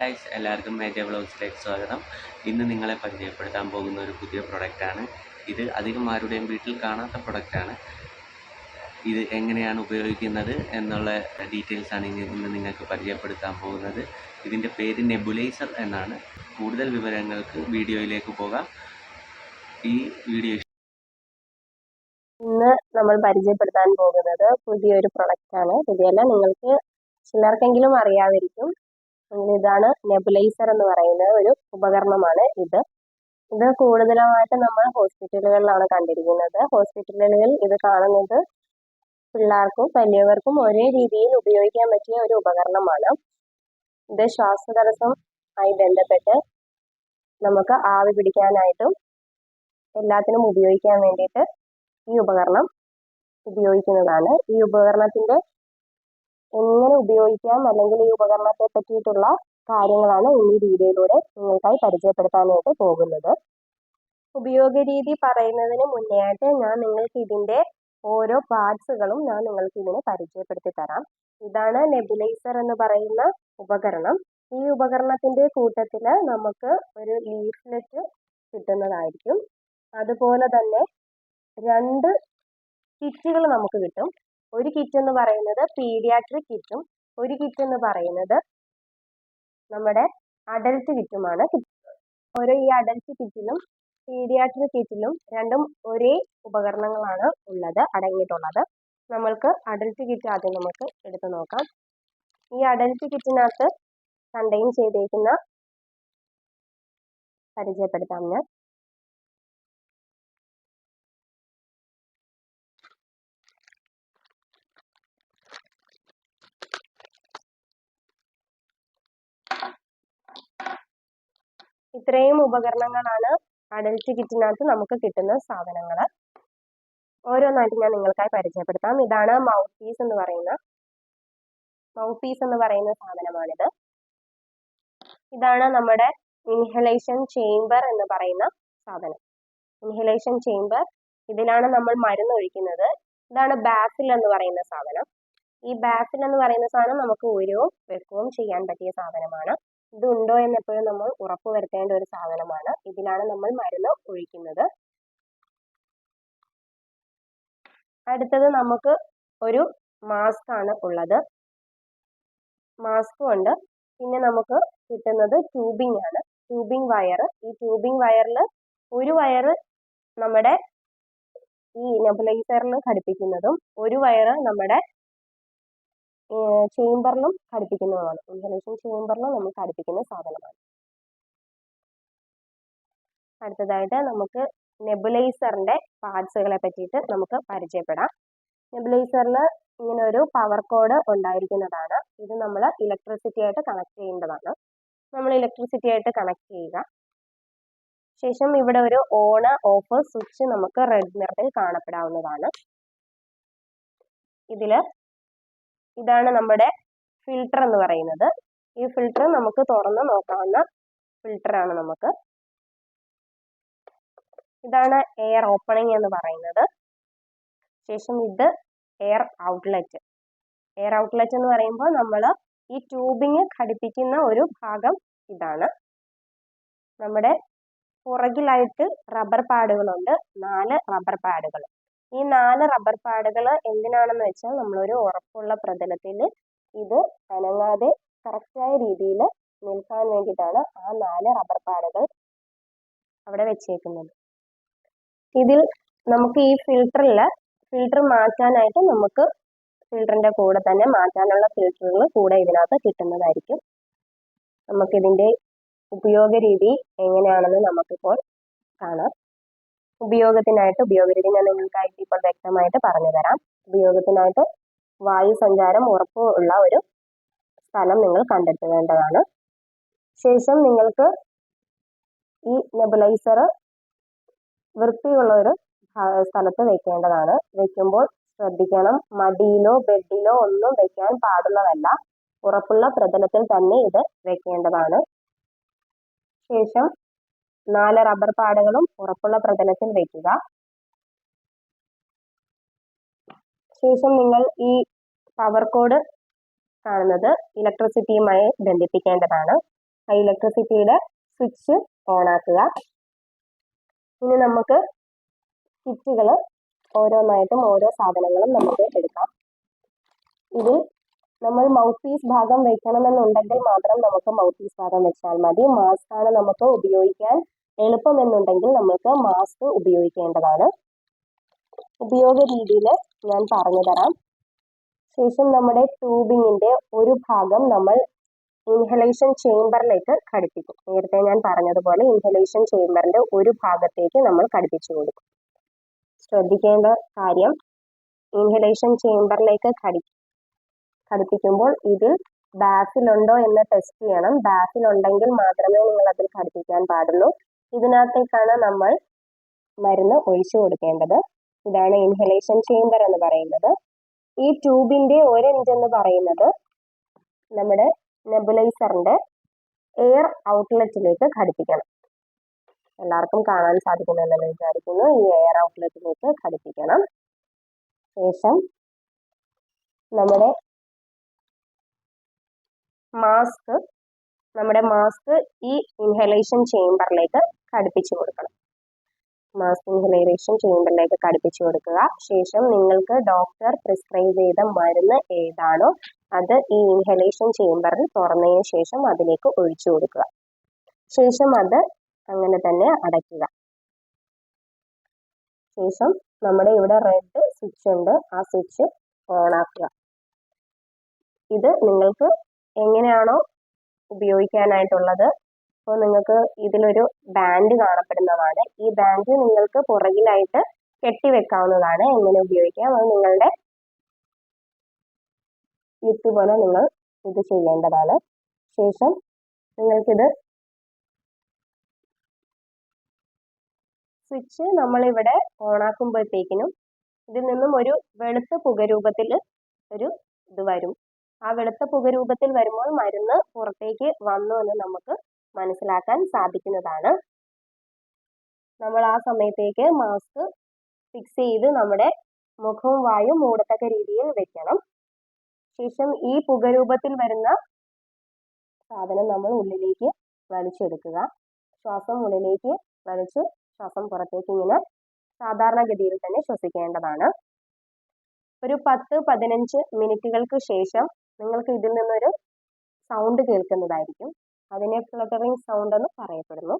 Guys എല്ലാവർക്കും മേജ വ്ളോഗ്സിലേക്ക് സ്വാഗതം. ഇന്ന് നിങ്ങളെ പരിചയപ്പെടുത്താൻ പോകുന്ന ഒരു പുതിയ പ്രൊഡക്റ്റാണ് ഇത് അധികം ആരുടെയും വീട്ടിൽ കാണാത്ത പ്രൊഡക്റ്റാണ് ഇത് എങ്ങനെയാണ് ഉപയോഗിക്കുന്നത് എന്നുള്ള ഡീറ്റെയിൽസ് ആണ് ഇന്ന് നിങ്ങൾക്ക് പരിചയപ്പെടുത്താൻ പോകുന്നത്. ഇതിന്റെ പേര് നെബുലൈസർ എന്നാണ്. കൂടുതൽ വിവരങ്ങൾക്ക് വീഡിയോയിലേക്ക് പോകാം. ഈ വീഡിയോ ഇന്ന് നമ്മൾ പരിചയപ്പെടുത്താൻ പോകുന്നത് പുതിയൊരു പ്രൊഡക്റ്റാണ് പുതിയല്ല നിങ്ങൾക്ക് ചിലർക്കെങ്കിലും അറിയാതിരിക്കും. ഇതാണ് നെബുലൈസർ എന്ന് പറയുന്ന ഒരു ഉപകരണമാണ് ഇത്. ഇത് കൂടുതലായിട്ട് നമ്മൾ ഹോസ്പിറ്റലുകളിലാണ് കണ്ടിരിക്കുന്നത്. ഹോസ്പിറ്റലുകളിൽ ഇത് കാണുന്നത് പിള്ളേർക്കും വലിയവർക്കും ഒരേ രീതിയിൽ ഉപയോഗിക്കാൻ പറ്റിയ ഒരു ഉപകരണമാണ്. ഇത് ശ്വാസതടസ്സം ആയി ബന്ധപ്പെട്ട് നമുക്ക് ആവി പിടിക്കാനായിട്ടും എല്ലാത്തിനും ഉപയോഗിക്കാൻ വേണ്ടിയിട്ട് ഈ ഉപകരണം ഉപയോഗിക്കുന്നതാണ്. ഈ ഉപകരണത്തിന്റെ എങ്ങനെ ഉപയോഗിക്കാം അല്ലെങ്കിൽ ഈ ഉപകരണത്തെ പറ്റിയിട്ടുള്ള കാര്യങ്ങളാണ് ഈ വീഡിയോയിലൂടെ നിങ്ങൾക്കായി പരിചയപ്പെടുത്താനായിട്ട് പോകുന്നത്. ഉപയോഗ രീതി പറയുന്നതിന് മുന്നേ ആയിട്ട് ഞാൻ നിങ്ങൾക്ക് ഇതിന്റെ ഓരോ പാർട്സുകളും ഞാൻ നിങ്ങൾക്ക് ഇതിനെ പരിചയപ്പെടുത്തി തരാം. ഇതാണ് നെബുലൈസർ എന്ന് പറയുന്ന ഉപകരണം. ഈ ഉപകരണത്തിന്റെ കൂട്ടത്തിൽ നമുക്ക് ഒരു ലീഫ്ലെറ്റ് കിട്ടുന്നതായിരിക്കും. അതുപോലെ തന്നെ രണ്ട് കിറ്റുകൾ നമുക്ക് കിട്ടും. ഒരു കിറ്റ് എന്ന് പറയുന്നത് പീഡിയാട്രിക് കിറ്റും ഒരു കിറ്റ് എന്ന് പറയുന്നത് നമ്മുടെ അഡൽട്ട് കിറ്റുമാണ് ഓരോ ഈ അഡൽട്ട് കിറ്റിലും പീഡിയാട്രിക് കിറ്റിലും രണ്ടും ഒരേ ഉപകരണങ്ങളാണ് ഉള്ളത് അടങ്ങിയിട്ടുള്ളത്. നമ്മൾക്ക് അഡൽട്ട് കിറ്റ് ആദ്യം നമുക്ക് എടുത്തു നോക്കാം. ഈ അഡൽട്ട് കിറ്റിനകത്ത് കണ്ടെയ്ൻ ചെയ്തേക്കുന്ന പരിചയപ്പെടുത്താം ഞാൻ. ഇത്രയും ഉപകരണങ്ങളാണ് അഡൽറ്റ് കിറ്റിനകത്ത് നമുക്ക് കിട്ടുന്ന സാധനങ്ങൾ ഓരോന്നായിട്ട് ഞാൻ നിങ്ങൾക്കായി പരിചയപ്പെടുത്താം. ഇതാണ് മൗത്ത് പീസ് എന്ന് പറയുന്ന മൗത്ത് പീസ് എന്ന് പറയുന്ന സാധനമാണിത്. ഇതാണ് നമ്മുടെ ഇൻഹലേഷൻ ചേംബർ എന്ന് പറയുന്ന സാധനം. ഇൻഹലേഷൻ ചേംബർ ഇതിലാണ് നമ്മൾ മരുന്ന് ഒഴിക്കുന്നത്. ഇതാണ് ബാഫിൽ എന്ന് പറയുന്ന സാധനം. ഈ ബാഫിൽ എന്ന് പറയുന്ന സാധനം നമുക്ക് ഉയരവും വെക്കവും ചെയ്യാൻ പറ്റിയ സാധനമാണ്. ഇത് ഉണ്ടോ എന്ന് എപ്പോഴും നമ്മൾ ഉറപ്പ് വരുത്തേണ്ട ഒരു സാധനമാണ്. ഇതിലാണ് നമ്മൾ മരുന്ന് ഒഴിക്കുന്നത്. അടുത്തത് നമുക്ക് ഒരു മാസ്ക് ആണ് ഉള്ളത്. മാസ്കും ഉണ്ട്. പിന്നെ നമുക്ക് കിട്ടുന്നത് ട്യൂബിംഗ് ആണ്. ട്യൂബിംഗ് വയർ ഈ ട്യൂബിംഗ് വയറിൽ ഒരു വയർ നമ്മുടെ ഈ നെബുലൈസറിൽ ഘടിപ്പിക്കുന്നതും ഒരു വയർ നമ്മുടെ ചേംബറിലും ഘടിപ്പിക്കുന്നതാണ്. ഇൻഹലേഷൻ ചേംബറിലും നമ്മൾ ഘടിപ്പിക്കുന്ന സാധനമാണ്. അടുത്തതായിട്ട് നമുക്ക് നെബുലൈസറിന്റെ പാർട്സുകളെ പറ്റിയിട്ട് നമുക്ക് പരിചയപ്പെടാം. നെബുലൈസറിൽ ഇങ്ങനെ ഒരു പവർ കോഡ് ഉണ്ടായിരിക്കുന്നതാണ്. ഇത് നമ്മൾ ഇലക്ട്രിസിറ്റി ആയിട്ട് കണക്ട് ചെയ്യേണ്ടതാണ്. നമ്മൾ ഇലക്ട്രിസിറ്റി ആയിട്ട് കണക്ട് ചെയ്യുക. ശേഷം ഇവിടെ ഒരു ഓൺ ഓഫ് സ്വിച്ച് നമുക്ക് റെഡ് നിറത്തിൽ കാണപ്പെടാവുന്നതാണ്. ഇതിൽ ഇതാണ് നമ്മുടെ ഫിൽട്ടർ എന്ന് പറയുന്നത്. ഈ ഫിൽട്ടർ നമുക്ക് തുറന്ന് നോക്കാവുന്ന ഫിൽട്ടറാണ് നമുക്ക്. ഇതാണ് എയർ ഓപ്പണിംഗ് എന്ന് പറയുന്നത്. ശേഷം ഇത് എയർ ഔട്ട്ലെറ്റ് എയർ ഔട്ട്ലെറ്റ് എന്ന് പറയുമ്പോൾ നമ്മൾ ഈ ട്യൂബിങ് ഘടിപ്പിക്കുന്ന ഒരു ഭാഗം ഇതാണ്. നമ്മുടെ പുറകിലായിട്ട് റബ്ബർ പാഡുകളുണ്ട് നാല് റബ്ബർ പാഡുകൾ ഈ നാല് റബ്ബർ പാഡുകൾ എന്തിനാണെന്ന് വെച്ചാൽ നമ്മളൊരു ഉറപ്പുള്ള പ്രതലത്തിൽ ഇത് അനങ്ങാതെ കറക്റ്റായ രീതിയിൽ നിൽക്കാൻ വേണ്ടിയിട്ടാണ് ആ നാല് റബ്ബർ പാഡുകൾ അവിടെ വെച്ചേക്കുന്നത്. ഇതിൽ നമുക്ക് ഈ ഫിൽറ്ററിൽ ഫിൽറ്റർ മാറ്റാനായിട്ട് നമുക്ക് ഫിൽറ്ററിന്റെ കൂടെ തന്നെ മാറ്റാനുള്ള ഫിൽറ്ററുകൾ കൂടെ ഇതിനകത്ത് കിട്ടുന്നതായിരിക്കും. നമുക്കിതിന്റെ ഉപയോഗ രീതി എങ്ങനെയാണെന്ന് നമുക്കിപ്പോൾ കാണാം. ഉപയോഗത്തിനായിട്ട് ഉപയോഗരീതി ഞാൻ നിങ്ങൾക്കായിട്ട് ഇപ്പോൾ വ്യക്തമായിട്ട് പറഞ്ഞു തരാം. ഉപയോഗത്തിനായിട്ട് വായു സഞ്ചാരം ഉറപ്പുള്ള ഒരു സ്ഥലം നിങ്ങൾ കണ്ടെത്തേണ്ടതാണ്. ശേഷം നിങ്ങൾക്ക് ഈ നെബുലൈസർ വൃത്തിയുള്ള ഒരു സ്ഥലത്ത് വെക്കേണ്ടതാണ്. വെക്കുമ്പോൾ ശ്രദ്ധിക്കണം. മടിയിലോ ബെഡിലോ ഒന്നും വെക്കാൻ പാടുള്ളതല്ല. ഉറപ്പുള്ള പ്രതലത്തിൽ തന്നെ ഇത് വെക്കേണ്ടതാണ്. ശേഷം നാല് റബ്ബർ പാടുകളും ഉറപ്പുള്ള പ്രതലത്തിൽ വയ്ക്കുക ശേഷം നിങ്ങൾ ഈ പവർ കോഡ് കാണുന്നത് ഇലക്ട്രിസിറ്റിയുമായി ബന്ധിപ്പിക്കേണ്ടതാണ്. ആ ഇലക്ട്രിസിറ്റിയുടെ സ്വിച്ച് ഓൺ ആക്കുക. ഇനി നമുക്ക് കിറ്റുകൾ ഓരോന്നായിട്ടും ഓരോ സാധനങ്ങളും നമുക്ക് എടുക്കാം. ഇതിൽ നമ്മൾ മൗത്ത് പീസ് ഭാഗം വെക്കണമെന്നുണ്ടെങ്കിൽ മാത്രം നമുക്ക് മൗത്ത് പീസ് ഭാഗം വെച്ചാൽ മതി. മാസ്ക് ആണ് നമുക്ക് ഉപയോഗിക്കാൻ എളുപ്പമെന്നുണ്ടെങ്കിൽ നമ്മൾക്ക് മാസ്ക് ഉപയോഗിക്കേണ്ടതാണ്. ഉപയോഗ രീതിയിൽ ഞാൻ പറഞ്ഞു തരാം. ശേഷം നമ്മുടെ ട്യൂബിങ്ങിന്റെ ഒരു ഭാഗം നമ്മൾ ഇൻഹലേഷൻ ചേംബറിലേക്ക് ഘടിപ്പിക്കും. നേരത്തെ ഞാൻ പറഞ്ഞതുപോലെ ഇൻഹലേഷൻ ചേംബറിന്റെ ഒരു ഭാഗത്തേക്ക് നമ്മൾ ഘടിപ്പിച്ചു കൊടുക്കും. ശ്രദ്ധിക്കേണ്ട കാര്യം ഇൻഹലേഷൻ ചേംബറിലേക്ക് ഘടി ഘടിപ്പിക്കുമ്പോൾ ഇതിൽ ബാസിലുണ്ടോ എന്ന് ടെസ്റ്റ് ചെയ്യണം. ബാസിലുണ്ടെങ്കിൽ മാത്രമേ നിങ്ങൾ അതിൽ ഘടിപ്പിക്കാൻ പാടുള്ളൂ. ഇതിനകത്തേക്കാണ് നമ്മൾ മരുന്ന് ഒഴിച്ചു കൊടുക്കേണ്ടത്. ഇതാണ് ഇൻഹലേഷൻ ചേംബർ എന്ന് പറയുന്നത്. ഈ ട്യൂബിന്റെ ഒരെൻഡ് എന്ന് പറയുന്നത് നമ്മുടെ നെബുലൈസറിന്റെ എയർ ഔട്ട്ലെറ്റിലേക്ക് ഘടിപ്പിക്കണം. എല്ലാവർക്കും കാണാൻ സാധിക്കുന്നുണ്ടെന്ന് വിചാരിക്കുന്നു. ഈ എയർ ഔട്ട്ലെറ്റിലേക്ക് ഘടിപ്പിക്കണം. ശേഷം നമ്മുടെ മാസ്ക് നമ്മുടെ മാസ്ക് ഈ ഇൻഹലേഷൻ ചേംബറിലേക്ക് ഘടിപ്പിച്ചു കൊടുക്കണം. മാസ്ക് ഇൻഹലേഷൻ ചേംബറിലേക്ക് ഘടിപ്പിച്ചു കൊടുക്കുക. ശേഷം നിങ്ങൾക്ക് ഡോക്ടർ പ്രിസ്ക്രൈബ് ചെയ്ത മരുന്ന് ഏതാണോ അത് ഈ ഇൻഹലേഷൻ ചേംബറിൽ തുറന്നതിന് ശേഷം അതിലേക്ക് ഒഴിച്ചു കൊടുക്കുക. ശേഷം അത് അങ്ങനെ തന്നെ അടയ്ക്കുക. ശേഷം നമ്മുടെ ഇവിടെ റെഡ് സ്വിച്ച് ഉണ്ട്. ആ സ്വിച്ച് ഓൺ ആക്കുക. ഇത് നിങ്ങൾക്ക് എങ്ങനെയാണോ ഉപയോഗിക്കാനായിട്ടുള്ളത്. അപ്പോൾ നിങ്ങൾക്ക് ഇതിലൊരു ബാൻഡ് കാണപ്പെടുന്നതാണ്. ഈ ബാൻഡ് നിങ്ങൾക്ക് പുറകിലായിട്ട് കെട്ടിവെക്കാവുന്നതാണ് എങ്ങനെ ഉപയോഗിക്കാം. അത് നിങ്ങളുടെ യുക്തി പോലെ നിങ്ങൾ ഇത് ചെയ്യേണ്ടതാണ്. ശേഷം നിങ്ങൾക്കിത് സ്വിച്ച് നമ്മളിവിടെ ഓണാക്കുമ്പോഴത്തേക്കിനും ഇതിൽ നിന്നും ഒരു വെളുത്ത പുക രൂപത്തിൽ ഒരു ഇത് വരും. ആ വെളുത്ത പുക രൂപത്തിൽ വരുമ്പോൾ മരുന്ന് പുറത്തേക്ക് വന്നു എന്ന് നമുക്ക് മനസ്സിലാക്കാൻ സാധിക്കുന്നതാണ്. നമ്മൾ ആ സമയത്തേക്ക് മാസ്ക് ഫിക്സ് ചെയ്ത് നമ്മുടെ മുഖവും വായും മൂടത്തക്ക രീതിയിൽ വെക്കണം. ശേഷം ഈ പുക രൂപത്തിൽ വരുന്ന സാധനം നമ്മൾ ഉള്ളിലേക്ക് വലിച്ചെടുക്കുക. ശ്വാസം ഉള്ളിലേക്ക് വലിച്ച് ശ്വാസം പുറത്തേക്ക് ഇങ്ങനെ സാധാരണഗതിയിൽ തന്നെ ശ്വസിക്കേണ്ടതാണ്. ഒരു പത്ത് പതിനഞ്ച് മിനിറ്റുകൾക്ക് ശേഷം നിങ്ങൾക്ക് ഇതിൽ നിന്നൊരു സൗണ്ട് കേൾക്കുന്നതായിരിക്കും. അതിനെ ഫ്ലട്ടറിങ് സൗണ്ട് എന്ന് പറയപ്പെടുന്നു.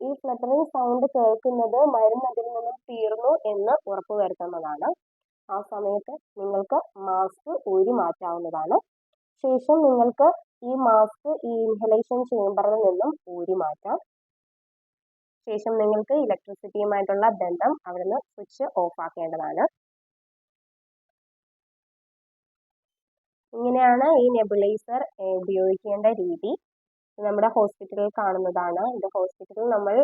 ഈ ഫ്ലട്ടറിങ് സൗണ്ട് കേൾക്കുന്നത് മരുന്ന് അതിൽ നിന്നും തീർന്നു എന്ന് ഉറപ്പുവരുത്തുന്നതാണ് ആ സമയത്ത് നിങ്ങൾക്ക് മാസ്ക് ഊരി മാറ്റാവുന്നതാണ്. ശേഷം നിങ്ങൾക്ക് ഈ മാസ്ക് ഈ ഇൻഹലേഷൻ ചേംബറിൽ നിന്നും ഊരി മാറ്റാം. ശേഷം നിങ്ങൾക്ക് ഇലക്ട്രിസിറ്റിയുമായിട്ടുള്ള ബന്ധം അവിടുന്ന് സ്വിച്ച് ഓഫ് ആക്കേണ്ടതാണ്. ഇങ്ങനെയാണ് ഈ നെബുലൈസർ ഉപയോഗിക്കേണ്ട രീതി. നമ്മുടെ ഹോസ്പിറ്റലിൽ കാണുന്നതാണ്. ഇത് ഹോസ്പിറ്റലിൽ നമ്മൾ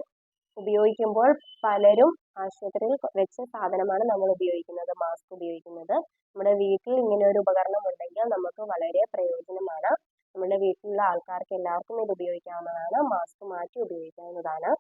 ഉപയോഗിക്കുമ്പോൾ പലരും ആശുപത്രിയിൽ വെച്ച സാധനമാണ് നമ്മൾ ഉപയോഗിക്കുന്നത് മാസ്ക് ഉപയോഗിക്കുന്നത്. നമ്മുടെ വീട്ടിൽ ഇങ്ങനെ ഒരു ഉപകരണം ഉണ്ടെങ്കിൽ നമുക്ക് വളരെ പ്രയോജനമാണ്. നമ്മുടെ വീട്ടിലുള്ള ആൾക്കാർക്ക് എല്ലാവർക്കും ഇത് ഉപയോഗിക്കാവുന്നതാണ്. മാസ്ക് മാറ്റി ഉപയോഗിക്കാവുന്നതാണ്.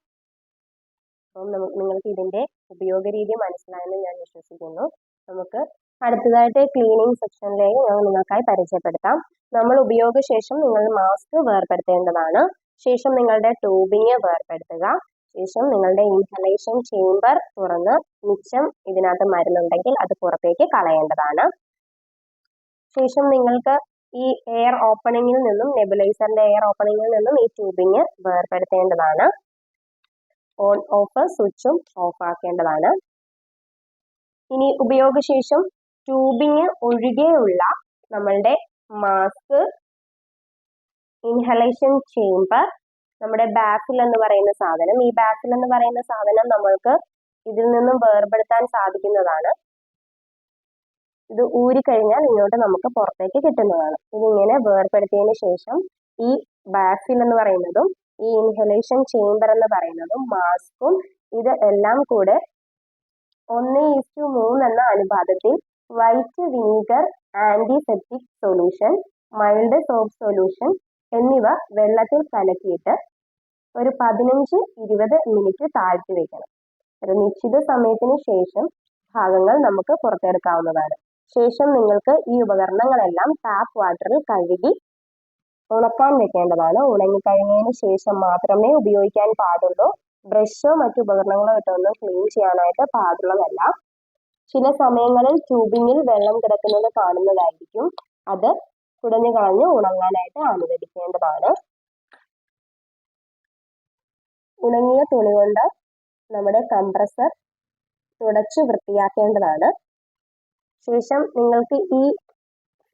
അപ്പം നിങ്ങൾക്ക് ഇതിന്റെ ഉപയോഗ രീതി മനസ്സിലായെന്ന് ഞാൻ വിശ്വസിക്കുന്നു. നമുക്ക് അടുത്തതായിട്ട് ക്ലീനിങ് സെക്ഷനിലേക്ക് ഞാൻ നിങ്ങൾക്കായി പരിചയപ്പെടുത്താം. നമ്മൾ ഉപയോഗശേഷം നിങ്ങൾ മാസ്ക് വേർപെടുത്തേണ്ടതാണ്. ശേഷം നിങ്ങളുടെ ട്യൂബിങ് വേർപെടുത്തുക. ശേഷം നിങ്ങളുടെ ഇൻഹലേഷൻ ചേമ്പർ തുറന്ന് മിച്ചം ഇതിനകത്ത് മരുന്നുണ്ടെങ്കിൽ അത് പുറത്തേക്ക് കളയേണ്ടതാണ്. ശേഷം നിങ്ങൾക്ക് ഈ എയർ ഓപ്പണിങ്ങിൽ നിന്നും നെബുലൈസറിന്റെ എയർ ഓപ്പണിങ്ങിൽ നിന്നും ഈ ട്യൂബിങ് വേർപെടുത്തേണ്ടതാണ്. ഓൺ ഓഫ് സ്വിച്ചും ഓഫ് ആക്കേണ്ടതാണ്. ഇനി ഉപയോഗശേഷം ട്യൂബിങ് ഒഴികെയുള്ള നമ്മളുടെ മാസ്ക് ഇൻഹലേഷൻ ചേംബർ നമ്മുടെ ബാഫിൽ എന്ന് പറയുന്ന സാധനം. ഈ ബാഫിൽ എന്ന് പറയുന്ന സാധനം നമ്മൾക്ക് ഇതിൽ നിന്നും വേർപെടുത്താൻ സാധിക്കുന്നതാണ്. ഇത് ഊരിക്കഴിഞ്ഞാൽ ഇങ്ങോട്ട് നമുക്ക് പുറത്തേക്ക് കിട്ടുന്നതാണ്. ഇതിങ്ങനെ വേർപെടുത്തിയതിന് ശേഷം ഈ ബാഫിൽ എന്ന് പറയുന്നതും ഈ ഇൻഹലേഷൻ ചേംബർ എന്ന് പറയുന്നതും മാസ്കും ഇത് എല്ലാം കൂടെ ഒന്ന് ഈസ്റ്റു മൂന്ന് എന്ന അനുപാതത്തിൽ white vinegar antiseptic solution mild soap solution എന്നിവ വെള്ളത്തിൽ കലക്കിയിട്ട് ഒരു പതിനഞ്ച് ഇരുപത് മിനിറ്റ് താഴ്ത്തി വെക്കണം. ഒരു നിശ്ചിത സമയത്തിന് ശേഷം ഭാഗങ്ങൾ നമുക്ക് പുറത്തെടുക്കാവുന്നതാണ്. ശേഷം നിങ്ങൾക്ക് ഈ ഉപകരണങ്ങളെല്ലാം ടാപ്പ് വാട്ടറിൽ കഴുകി ഉണക്കാൻ വെക്കേണ്ടതാണ്. ഉണങ്ങിക്കഴിഞ്ഞതിന് ശേഷം മാത്രമേ ഉപയോഗിക്കാൻ പാടുള്ളൂ. ബ്രഷോ മറ്റു ഉപകരണങ്ങളോ ഇട്ടൊന്നും ക്ലീൻ ചെയ്യാനായിട്ട് പാടുള്ളതല്ല. ചില സമയങ്ങളിൽ ട്യൂബിങ്ങിൽ വെള്ളം കിടക്കുന്നത് കാണുന്നതായിരിക്കും. അത് കുടഞ്ഞു കളഞ്ഞ് ഉണങ്ങാനായിട്ട് അനുവദിക്കേണ്ടതാണ്. ഉണങ്ങിയ തുണി കൊണ്ട് നമ്മുടെ കംപ്രസർ തുടച്ചു വൃത്തിയാക്കേണ്ടതാണ്. ശേഷം നിങ്ങൾക്ക് ഈ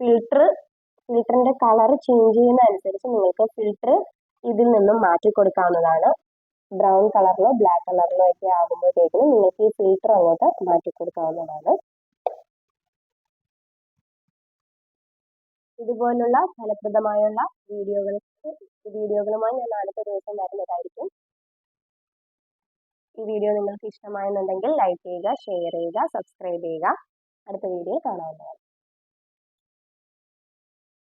ഫിൽട്ടർ ഫിൽറ്ററിന്റെ കളർ ചേഞ്ച് ചെയ്യുന്ന അനുസരിച്ച് നിങ്ങൾക്ക് ഫിൽറ്റർ ഇതിൽ നിന്നും മാറ്റി കൊടുക്കാവുന്നതാണ് ബ്രൗൺ കളറിലോ ബ്ലാക്ക് കളറിലോ ഒക്കെ ആകുമ്പോഴത്തേക്കിനും നിങ്ങൾക്ക് ഈ ഫിൽറ്റർ അങ്ങോട്ട് മാറ്റി കൊടുക്കാവുന്നതാണ്. ഇതുപോലുള്ള ഫലപ്രദമായുള്ള വീഡിയോകൾക്ക് വീഡിയോകളുമായി ഞാൻ അടുത്ത ദിവസം വരുന്നതായിരിക്കും. ഈ വീഡിയോ നിങ്ങൾക്ക് ഇഷ്ടമായെന്നുണ്ടെങ്കിൽ ലൈക്ക് ചെയ്യുക ഷെയർ ചെയ്യുക സബ്സ്ക്രൈബ് ചെയ്യുക. അടുത്ത വീഡിയോ കാണാവുന്നതാണ്.